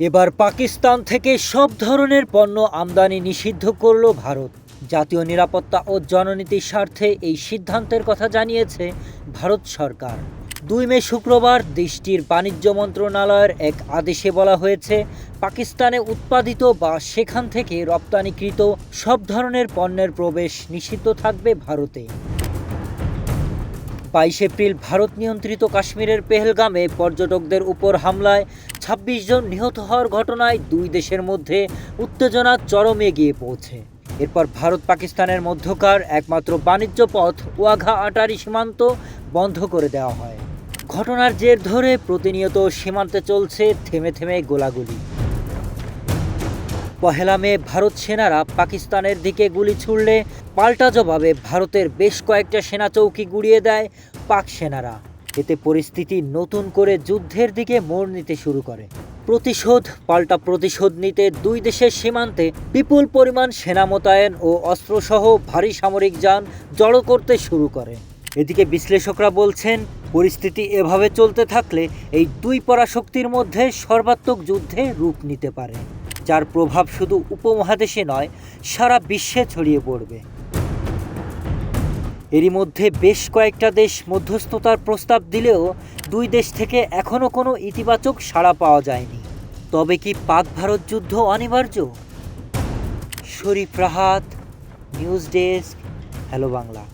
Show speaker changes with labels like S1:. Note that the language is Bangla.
S1: এবার পাকিস্তান থেকে সব ধরনের পণ্য আমদানি নিষিদ্ধ করল ভারত। জাতীয় নিরাপত্তা ও জননীতির স্বার্থে এই সিদ্ধান্তের কথা জানিয়েছে ভারত সরকার। দুই মে শুক্রবার দেশটির বাণিজ্য মন্ত্রণালয়ের এক আদেশে বলা হয়েছে, পাকিস্তানে উৎপাদিত বা সেখান থেকে রপ্তানিকৃত সব ধরনের পণ্যের প্রবেশ নিষিদ্ধ থাকবে ভারতে। বাইশ এপ্রিল ভারত নিয়ন্ত্রিত কাশ্মীরের পেহেলগামে পর্যটকদের উপর হামলায় ২৬ জন নিহত হওয়ার ঘটনায় দুই দেশের মধ্যে উত্তেজনা চরমে গিয়ে পৌঁছে। এরপর ভারত পাকিস্তানের মধ্যকার একমাত্র বাণিজ্য পথ ওয়াঘা আটারি সীমান্ত বন্ধ করে দেওয়া হয়। ঘটনার জের ধরে প্রতিনিয়ত সীমান্তে চলছে থেমে থেমে গোলাগুলি। পহেলা মে ভারত সেনারা পাকিস্তানের দিকে গুলি ছুড়লে পাল্টা জবাবে ভারতের বেশ কয়েকটা সেনা চৌকি গুড়িয়ে দেয় পাক সেনারা। এতে পরিস্থিতি নতুন করে যুদ্ধের দিকে মোড় নিতে শুরু করে। প্রতিশোধ, পাল্টা প্রতিশোধ নিতে দুই দেশের সীমান্তে বিপুল পরিমাণ সেনা মোতায়েন ও অস্ত্রসহ ভারী সামরিক যান জড়ো করতে শুরু করে। এদিকে বিশ্লেষকরা বলছেন, পরিস্থিতি এভাবে চলতে থাকলে এই দুই পরাশক্তির মধ্যে সর্বাত্মক যুদ্ধে রূপ নিতে পারে। যার প্রভাব শুধু উপমহাদেশে নয়, সারা বিশ্বে ছড়িয়ে পড়বে। এরই মধ্যে বেশ কয়েকটা দেশ মধ্যস্থতার প্রস্তাব দিলেও দুই দেশ থেকে এখনও কোনো ইতিবাচক সাড়া পাওয়া যায়নি। তবে কি পাক ভারত যুদ্ধ অনিবার্য? Sharif Rahat, news desk, hello Bangla.